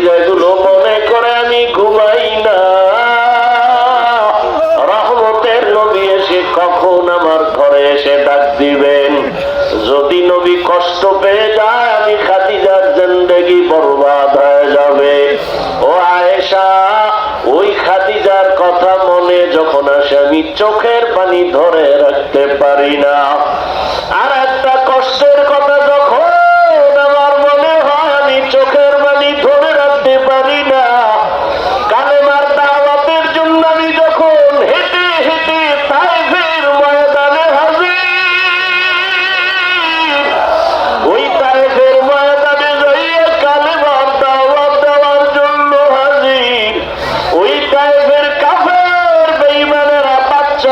গুলো মনে করে আমি ঘুমাই না। রহমতের নবী এসে কখন আমার ঘরে এসে ডাক দিবেন? যদি নবী কষ্ট পেয়ে যায়, আমি খাদিজার জিন্দেগি বরবাদ হয়ে যাবে। ও আয়েশা, ওই খাদিজার কথা মনে যখন আসে, আমি চোখের পানি ধরে রাখতে পারি না। আর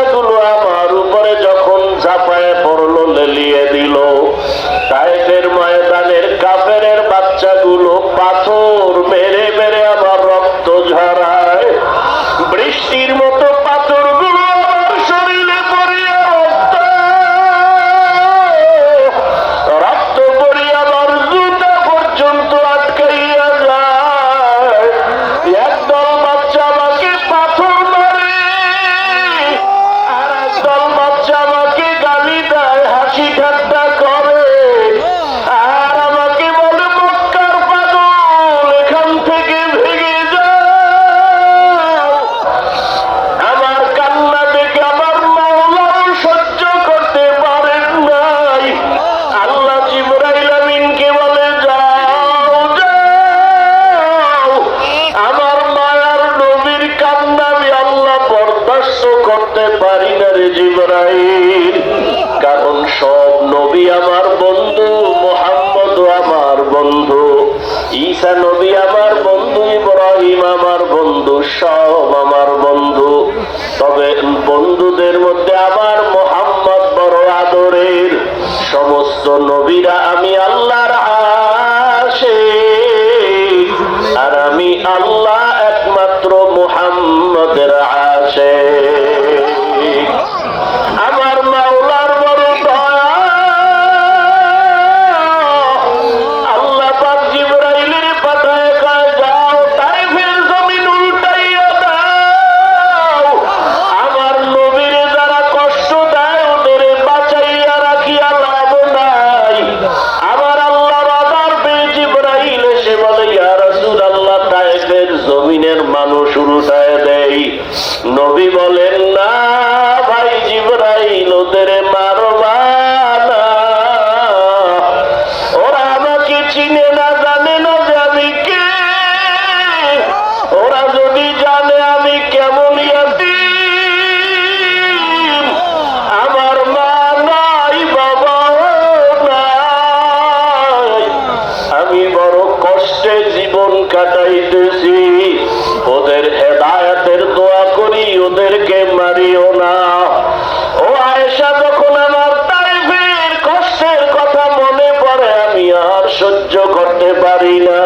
சொல்வார் পারি না রে কারণ সব নবী আমার বন্ধু মোহাম্মদ আমার বন্ধু নবী আমার বন্ধু, ইব্রাহিম আমার বন্ধু, সব আমার বন্ধু। তবে বন্ধুদের মধ্যে আমার মোহাম্মদ বড় আদরের। সমস্ত নবীরা আমি আল্লাহর আসে আর আমি আল্লাহ পৌঁছায় দেই। নবী বলেন না ভাই জিবরাইল ওদের মারবা রাতের দোয়া করি, ওদেরকে মারিও না। ও আয়েশা, যখন আমার তাইফের কষ্টের কথা মনে পড়ে, আমি আর সহ্য করতে পারি না।